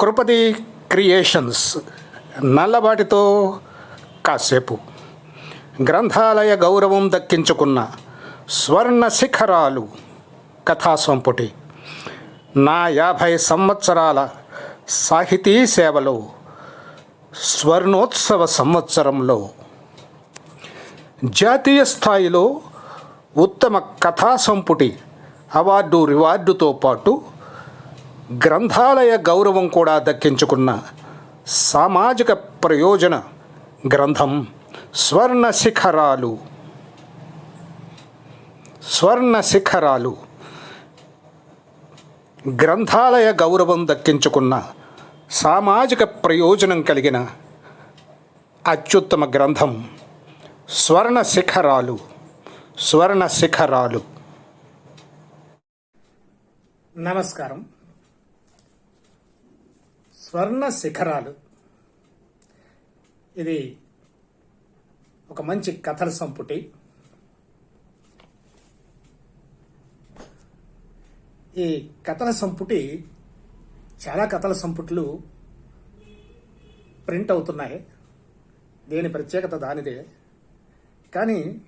కృపది creations నల్లబాటితో కాసేపు. గ్రంథాలయ గౌరవం దక్కించుకున్న స్వర్ణ శిఖరాలు కథా సంపుటి నా యాభై సంవత్సరాల సాహితీ సేవలో స్వర్ణోత్సవ సంవత్సరంలో జాతీయ స్థాయిలో ఉత్తమ కథా సంపుటి అవార్డు రివార్డుతో పాటు గ్రంథాలయ గౌరవం కూడా దక్కించుకున్న సామాజిక ప్రయోజన గ్రంథం స్వర్ణ శిఖరాలు స్వర్ణ శిఖరాలు గ్రంథాలయ గౌరవం దక్కించుకున్న సామాజిక ప్రయోజనం కలిగిన అత్యుత్తమ గ్రంథం స్వర్ణ శిఖరాలు స్వర్ణ శిఖరాలు నమస్కారం. స్వర్ణ శిఖరాలు. ఇది ఒక మంచి కథల సంపుటి. ఈ కథల సంపుటి చాలా కథల సంపుట్లు ప్రింట్ అవుతున్నాయి. దేని ప్రత్యేకత దానిదే. కానీ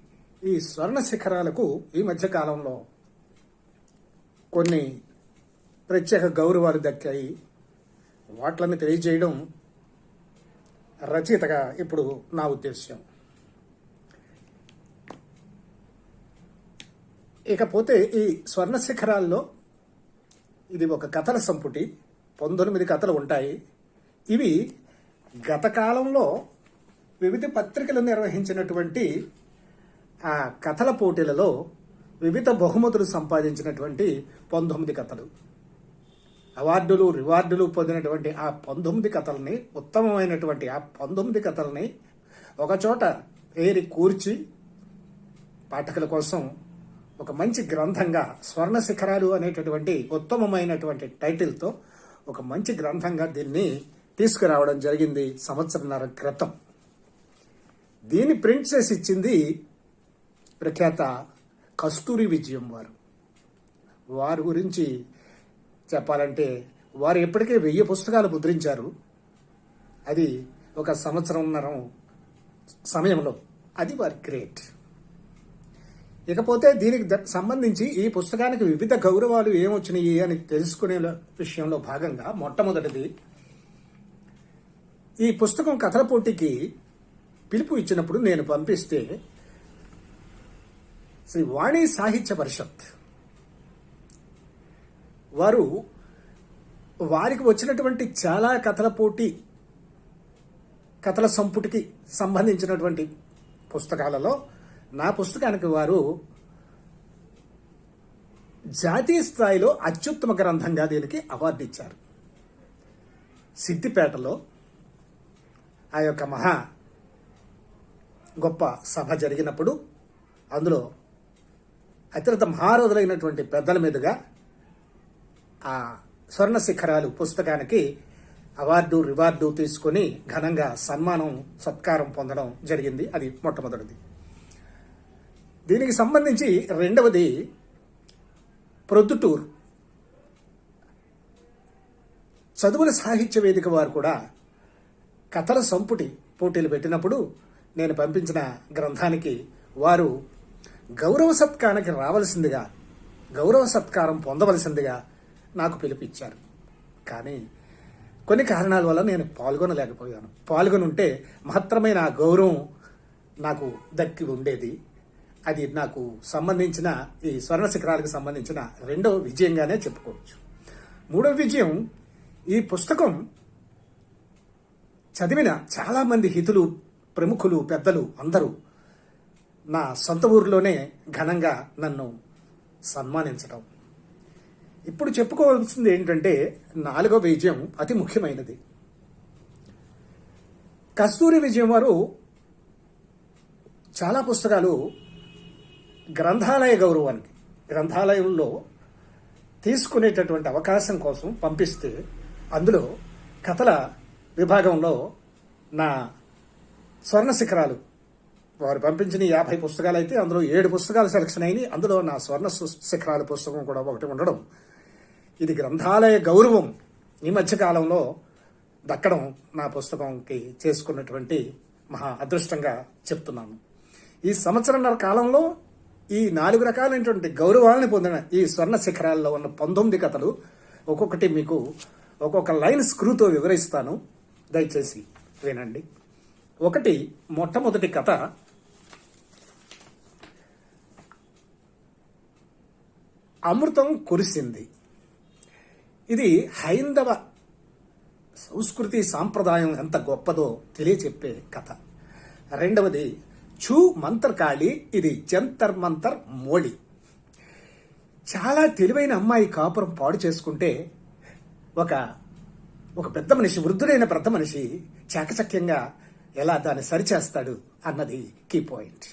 ఈ స్వర్ణ శిఖరాలకు ఈ మధ్య కాలంలో కొన్ని ప్రత్యేక గౌరవాలు దక్కాయి. వాట్లని తెలియజేయడం రచయితగా ఇప్పుడు నా ఉద్దేశ్యం. ఇకపోతే ఈ స్వర్ణ శిఖరాల్లో ఇది ఒక కథల సంపుటి పంతొమ్మిది కథలు ఉంటాయి. ఇవి గత కాలంలో వివిధ పత్రికలు నిర్వహించినటువంటి ఆ కథల పోటీలలో వివిధ బహుమతులు సంపాదించినటువంటి పంతొమ్మిది కథలు. అవార్డులు రివార్డులు పొందినటువంటి ఆ పంతొమ్మిది కథల్ని ఉత్తమమైనటువంటి ఆ పంతొమ్మిది కథల్ని ఒకచోట ఏరి కూర్చి పాఠకుల కోసం ఒక మంచి గ్రంథంగా స్వర్ణ శిఖరాలు అనేటటువంటి ఉత్తమమైనటువంటి టైటిల్తో ఒక మంచి గ్రంథంగా దీన్ని తీసుకురావడం జరిగింది సంవత్సరంన్నర క్రితం. దీన్ని ప్రింట్ చేసి ఇచ్చింది ప్రఖ్యాత కస్తూరి విజయం వారు. వారి గురించి చెప్పాలంటే వారు ఇప్పటికే వెయ్యి పుస్తకాలు ముద్రించారు. అది ఒక సంవత్సరంన్నర సమయంలో. అది వారి గ్రేట్. ఇకపోతే దీనికి ద- సంబంధించి ఈ పుస్తకానికి వివిధ గౌరవాలు ఏమొచ్చినాయి అని తెలుసుకునే విషయంలో భాగంగా మొట్టమొదటిది ఈ పుస్తకం కథల పోటీకి పిలుపు ఇచ్చినప్పుడు నేను పంపిస్తే శ్రీ వాణి సాహిత్య పరిషత్ వారు వారికి వచ్చినటువంటి చాలా కథల పోటీ కథల సంపుటికి సంబంధించినటువంటి పుస్తకాలలో నా పుస్తకానికి వారు జాతీయ స్థాయిలో అత్యుత్తమ గ్రంథంగా దీనికి అవార్డు ఇచ్చారు. సిద్దిపేటలో ఆ యొక్క మహా గొప్ప సభ జరిగినప్పుడు అందులో అత్యంత మహారోధులైనటువంటి పెద్దల మీదుగా ఆ స్వర్ణ శిఖరాలు పుస్తకానికి అవార్డు రివార్డు తీసుకొని ఘనంగా సన్మానం సత్కారం పొందడం జరిగింది. అది మొట్టమొదటిది. దీనికి సంబంధించి రెండవది ప్రొద్దుటూర్. చదువుల సాహిత్య వేదిక వారు కూడా కథల సంపుటి పోటీలు పెట్టినప్పుడు నేను పంపించిన గ్రంథానికి వారు గౌరవ సత్కారానికి రావలసిందిగా గౌరవ సత్కారం పొందవలసిందిగా నాకు పిలిపించారు. కానీ కొన్ని కారణాల వల్ల నేను పాల్గొనలేకపోయాను. పాల్గొని ఉంటే నా గౌరవం నాకు దక్కి ఉండేది. అది నాకు సంబంధించిన ఈ స్వర్ణ శిఖరాలకు సంబంధించిన రెండవ విజయంగానే చెప్పుకోవచ్చు. మూడవ విజయం ఈ పుస్తకం చదివిన చాలామంది హితులు ప్రముఖులు పెద్దలు అందరూ నా సొంత ఊరిలోనే ఘనంగా నన్ను సన్మానించడం ఇప్పుడు చెప్పుకోవాల్సింది ఏంటంటే నాలుగో విజయం అతి ముఖ్యమైనది. కస్తూరి విజయం వారు చాలా పుస్తకాలు గ్రంథాలయ గౌరవానికి గ్రంథాలయంలో తీసుకునేటటువంటి అవకాశం కోసం పంపిస్తే అందులో కథల విభాగంలో నా స్వర్ణ శిఖరాలు వారు పంపించిన యాభై పుస్తకాలు అయితే అందులో ఏడు పుస్తకాలు సెలక్షన్ అయినాయి. అందులో నా స్వర్ణ సు- శిఖరాల పుస్తకం కూడా ఒకటి ఉండడం ఇది గ్రంథాలయ గౌరవం ఈ మధ్యకాలంలో దక్కడం నా పుస్తకంకి చేసుకున్నటువంటి మహా అదృష్టంగా చెప్తున్నాను. ఈ సంవత్సరంన్నర కాలంలో ఈ నాలుగు రకాలైనటువంటి గౌరవాలను పొందిన ఈ స్వర్ణ శిఖరాల్లో ఉన్న పంతొమ్మిది కథలు ఒక్కొక్కటి మీకు ఒక్కొక్క లైన్ స్క్రూతో వివరిస్తాను. దయచేసి వినండి. ఒకటి మొట్టమొదటి కథ. అమృతం కురిసింది. ఇది హైందవ సంస్కృతి సాంప్రదాయం ఎంత గొప్పదో తెలియచెప్పే కథ. రెండవది చూ మంత్రకాళి ఇది జంతర్ మంతర్ మోళి. చాలా తెలివైన అమ్మాయి కాపురం పాడు చేసుకుంటే ఒక ఒక పెద్ద మనిషి వృద్ధుడైన పెద్ద మనిషి చాకచక్యంగా ఎలా దాన్ని సరిచేస్తాడు అన్నది కీ పాయింట్.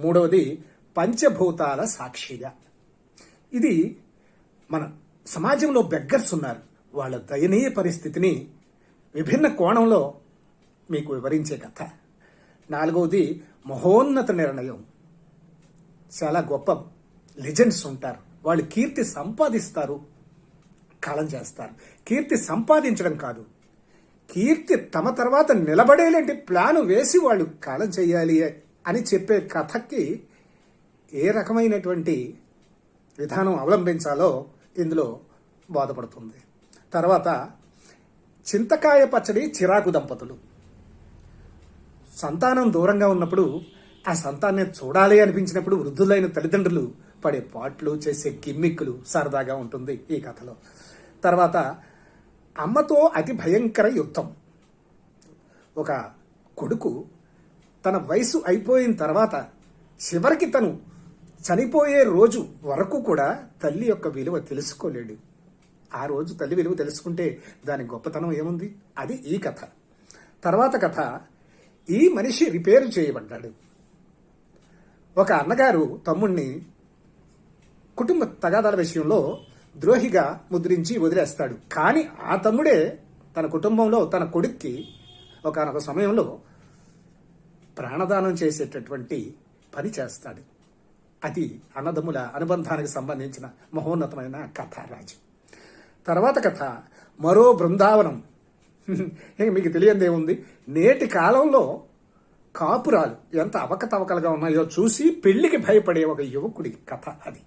మూడవది పంచభూతాల సాక్షిగా. ఇది మన సమాజంలో బెగ్గర్స్ ఉన్నారు. వాళ్ళ దయనీయ పరిస్థితిని విభిన్న కోణంలో మీకు వివరించే కథ. నాలుగవది మహోన్నత నిర్ణయం. చాలా గొప్ప లెజెండ్స్ ఉంటారు. వాళ్ళు కీర్తి సంపాదిస్తారు. కాలం చేస్తారు. కీర్తి సంపాదించడం కాదు. కీర్తి తమ తర్వాత నిలబడేలాంటి ప్లాను వేసి వాళ్ళు కాలం చేయాలి అని చెప్పే కథకి ఏ రకమైనటువంటి విధానం అవలంబించాలో ఇందులో బాధపడుతుంది. తర్వాత చింతకాయ పచ్చడి చిరాకు దంపతులు. సంతానం దూరంగా ఉన్నప్పుడు ఆ సంతాన్ని చూడాలి అనిపించినప్పుడు వృద్ధులైన తల్లిదండ్రులు పడే పాటలు చేసే గిమ్మిక్కులు సరదాగా ఉంటుంది ఈ కథలో. తర్వాత అమ్మతో అతి భయంకర యుద్ధం. ఒక కొడుకు తన వయసు అయిపోయిన తర్వాత చివరికి తను చనిపోయే రోజు వరకు కూడా తల్లి యొక్క విలువ తెలుసుకోలేడు. ఆ రోజు తల్లి విలువ తెలుసుకుంటే దాని గొప్పతనం ఏముంది? అది ఈ కథ. తర్వాత కథ ఈ మనిషి రిపేరు చేయబడ్డాడు. ఒక అన్నగారు తమ్ముణ్ణి కుటుంబ తగాదాల విషయంలో ద్రోహిగా ముద్రించి వదిలేస్తాడు. కానీ ఆ తమ్ముడే తన కుటుంబంలో తన కొడుక్కి ఒకనొక సమయంలో ప్రాణదానం చేసేటటువంటి పని చేస్తాడు. అది అన్నదమ్ముల అనుబంధానికి సంబంధించిన మహోన్నతమైన కథ రాజు తర్వాత కథ మరో బృందావనం. మీకు తెలియంది ఏముంది నేటి కాలంలో కాపురాలు ఎంత అవకతవకలుగా ఉన్నాయో చూసి పెళ్ళికి భయపడే ఒక యువకుడి కథ అది.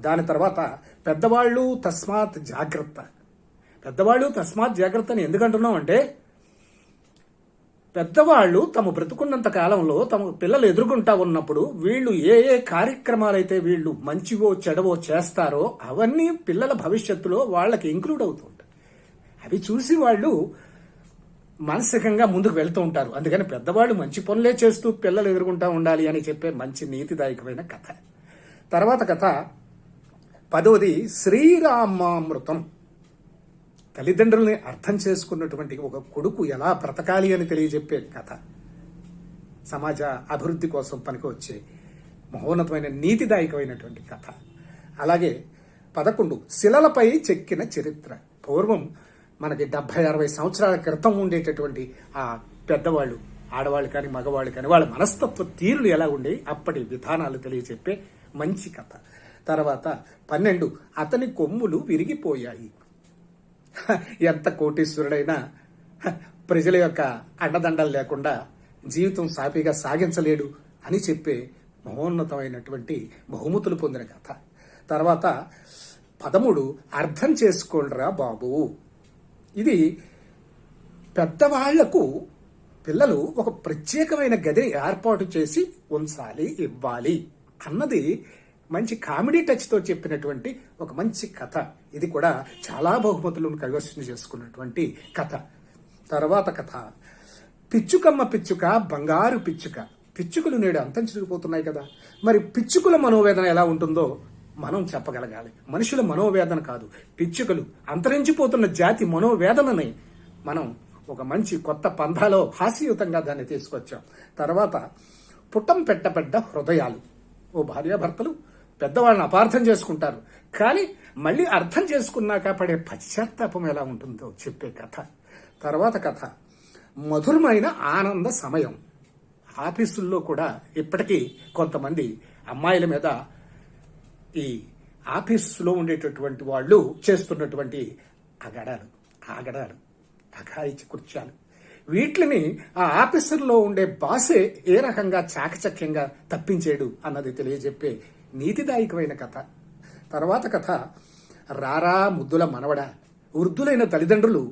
దాని తర్వాత పెద్దవాళ్ళు తస్మాత్ జాగ్రత్త. పెద్దవాళ్ళు తస్మాత్ జాగ్రత్త అని ఎందుకంటున్నాం అంటే పెద్దవాళ్ళు తమ బ్రతుకున్నంత కాలంలో తమ పిల్లలు ఎదుర్కొంటా ఉన్నప్పుడు వీళ్ళు ఏ ఏ కార్యక్రమాలైతే వీళ్ళు మంచివో చెడవో చేస్తారో అవన్నీ పిల్లల భవిష్యత్తులో వాళ్ళకి ఇంక్లూడ్ అవుతుంటాయి. అవి చూసి వాళ్ళు మానసికంగా ముందుకు వెళ్తూ ఉంటారు. అందుకని పెద్దవాళ్ళు మంచి పనులే చేస్తూ పిల్లలు ఎదుర్కొంటా ఉండాలి అని చెప్పే మంచి నీతిదాయకమైన కథ. తర్వాత కథ. పదవది శ్రీరామామృతం. తల్లిదండ్రుల్ని అర్థం చేసుకున్నటువంటి ఒక కొడుకు ఎలా బ్రతకాలి అని తెలియజెప్పే కథ సమాజ అభివృద్ధి కోసం పనికి వచ్చే మహోన్నతమైన నీతిదాయకమైనటువంటి కథ. అలాగే పదకొండు శిలలపై చెక్కిన చరిత్ర. పూర్వం మనకి డెబ్బై అరవై సంవత్సరాల క్రితం ఉండేటటువంటి ఆ పెద్దవాళ్ళు ఆడవాళ్ళు కానీ మగవాళ్ళు కానీ వాళ్ళ మనస్తత్వ తీరులు ఎలా ఉండే అప్పటి విధానాలు తెలియజెప్పే మంచి కథ. తర్వాత పన్నెండు అతని కొమ్ములు విరిగిపోయాయి. ఎంత కోటీశ్వరుడైనా ప్రజల యొక్క అండదండలు లేకుండా జీవితం సాఫీగా సాగించలేడు అని చెప్పే మహోన్నతమైనటువంటి బహుమతులు పొందిన కథ. తర్వాత పదమూడు అర్థం చేసుకోండిరా బాబు. ఇది పెద్దవాళ్ళకు పిల్లలు ఒక ప్రత్యేకమైన గది ఏర్పాటు చేసి ఉంచాలి ఇవ్వాలి అన్నది మంచి కామెడీ టచ్తో చెప్పినటువంటి ఒక మంచి కథ. ఇది కూడా చాలా బహుమతులను కైవసం చేసుకున్నటువంటి కథ. తర్వాత కథ. పిచ్చుకమ్మ పిచ్చుక బంగారు పిచ్చుక. పిచ్చుకలు నేడు అంతరించిపోతున్నాయి కదా. మరి పిచ్చుకల మనోవేదన ఎలా ఉంటుందో మనం చెప్పగలగాలి. మనుషుల మనోవేదన కాదు. పిచ్చుకలు అంతరించిపోతున్న జాతి మనోవేదనని మనం ఒక మంచి కొత్త పంధాలో హాస్యయుతంగా దాన్ని తీసుకొచ్చాం. తర్వాత పుట్టం పెట్టబడ్డ హృదయాలు. ఓ భార్యాభర్తలు పెద్దవాళ్ళని అపార్థం చేసుకుంటారు. కానీ మళ్ళీ అర్థం చేసుకున్నాక పడే పశ్చాత్తాపం ఎలా ఉంటుందో చెప్పే కథ. తర్వాత కథ. మధురమైన ఆనంద సమయం. ఆఫీసుల్లో కూడా ఇప్పటికీ కొంతమంది అమ్మాయిల మీద ఈ ఆఫీసులో ఉండేటటువంటి వాళ్ళు చేస్తున్నటువంటి అగడాలు ఆగడాలు అఘాయిచి కృత్యాలు. వీటిని ఆ ఆఫీసర్లో ఉండే బాసే ఏ రకంగా చాకచక్యంగా తప్పించేడు అన్నది తెలియజెప్పే నీతిదాయకమైన కథ. తర్వాత కథ రారా ముద్దుల మనవడ వృద్ధులైన తల్లిదండ్రులు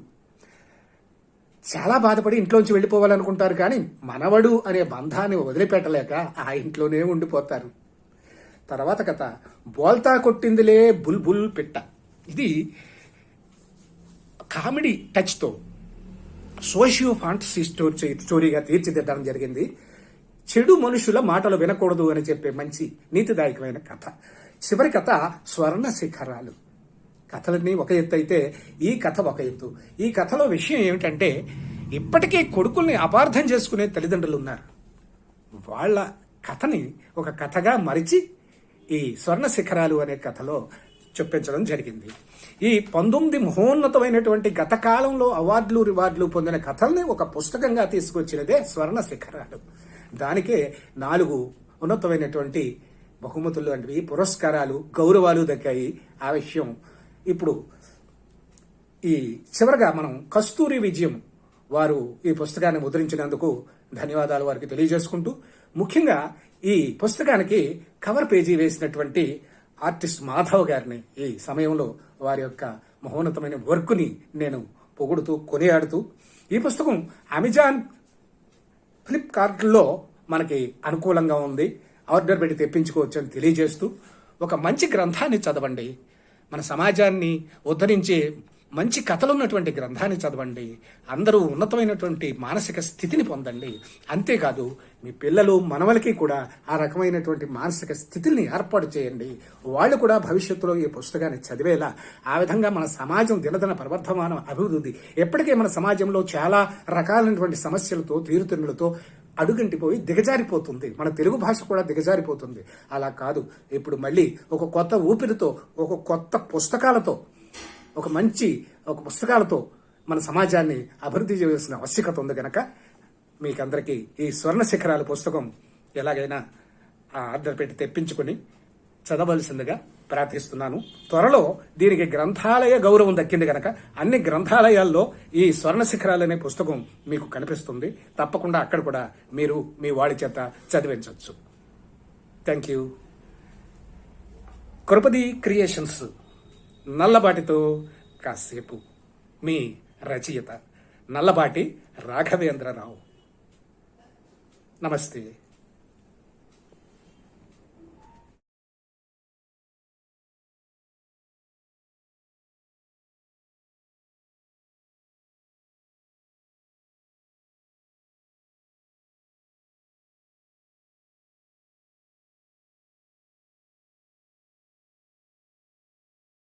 చాలా బాధపడి ఇంట్లోంచి వెళ్ళిపోవాలనుకుంటారు కానీ మనవడు అనే బంధాన్ని వదిలిపెట్టలేక ఆ ఇంట్లోనే ఉండిపోతారు. తర్వాత కథ బోల్తా కొట్టిందిలే బుల్ బుల్ పిట్ట. ఇది కామెడీ టచ్తో సోషియో ఫాంటసీ స్టోరీ స్టోరీగా తీర్చిదిద్దడం జరిగింది. చెడు మనుషుల మాటలు వినకూడదు అని చెప్పే మంచి నీతిదాయకమైన కథ. చివరి కథ స్వర్ణ శిఖరాలు. కథలన్నీ ఒక ఎత్తు అయితే ఈ కథ ఒక ఎత్తు. ఈ కథలో విషయం ఏమిటంటే ఇప్పటికే కొడుకుల్ని అపార్థం చేసుకునే తల్లిదండ్రులు ఉన్నారు. వాళ్ళ కథని ఒక కథగా మరిచి ఈ స్వర్ణ శిఖరాలు అనే కథలో చొప్పించడం జరిగింది. ఈ పంతొమ్మిది మహోన్నతమైనటువంటి గత కాలంలో అవార్డులు రివార్డులు పొందిన కథల్ని ఒక పుస్తకంగా తీసుకొచ్చినదే స్వర్ణ శిఖరాలు. దానికే నాలుగు ఉన్నతమైనటువంటి బహుమతులు లాంటివి పురస్కారాలు గౌరవాలు దక్కాయి. ఆ విషయం ఇప్పుడు ఈ చివరగా మనం కస్తూరి విజయం వారు ఈ పుస్తకాన్ని ముద్రించినందుకు ధన్యవాదాలు వారికి తెలియజేసుకుంటూ ముఖ్యంగా ఈ పుస్తకానికి కవర్ పేజీ వేసినటువంటి ఆర్టిస్ట్ మాధవ్ గారిని ఈ సమయంలో వారి యొక్క మహోన్నతమైన వర్క్ని నేను పొగుడుతూ కొనియాడుతూ ఈ పుస్తకం అమెజాన్ ఫ్లిప్కార్ట్లో మనకి అనుకూలంగా ఉంది. ఆర్డర్ పెట్టి తెప్పించుకోవచ్చు అని తెలియజేస్తూ ఒక మంచి గ్రంథాన్ని చదవండి. మన సమాజాన్ని ఉద్ధరించే మంచి కథలున్నటువంటి గ్రంథాన్ని చదవండి. అందరూ ఉన్నతమైనటువంటి మానసిక స్థితిని పొందండి. అంతేకాదు మీ పిల్లలు మనవలకి కూడా ఆ రకమైనటువంటి మానసిక స్థితిని ఏర్పాటు చేయండి. వాళ్ళు కూడా భవిష్యత్తులో ఈ పుస్తకాన్ని చదివేలా ఆ విధంగా మన సమాజం దినదిన ప్రవర్ధమానం అభివృద్ధి. ఎప్పటికే మన సమాజంలో చాలా రకాలైనటువంటి సమస్యలతో తీరుతెన్నులతో అడుగంటిపోయి దిగజారిపోతుంది. మన తెలుగు భాష కూడా దిగజారిపోతుంది. అలా కాదు. ఇప్పుడు మళ్ళీ ఒక కొత్త ఊపిరితో ఒక కొత్త పుస్తకాలతో ఒక మంచి ఒక పుస్తకాలతో మన సమాజాన్ని అభివృద్ధి చేయాల్సిన ఆవశ్యకత ఉంది కనుక మీకందరికీ ఈ స్వర్ణ శిఖరాల పుస్తకం ఎలాగైనా ఆ ఆర్డర్ పెట్టి తెప్పించుకుని చదవలసిందిగా ప్రార్థిస్తున్నాను. త్వరలో దీనికి గ్రంథాలయ గౌరవం దక్కింది కనుక అన్ని గ్రంథాలయాల్లో ఈ స్వర్ణ శిఖరాలు అనే పుస్తకం మీకు కనిపిస్తుంది. తప్పకుండా అక్కడ కూడా మీరు మీ వాడి చేత చదివించవచ్చు. Thank you. కృపది క్రియేషన్స్. నల్లబాటితో కాసేపు. మీ రచయిత నల్లబాటి రాఘవేంద్రరావు. నమస్తే.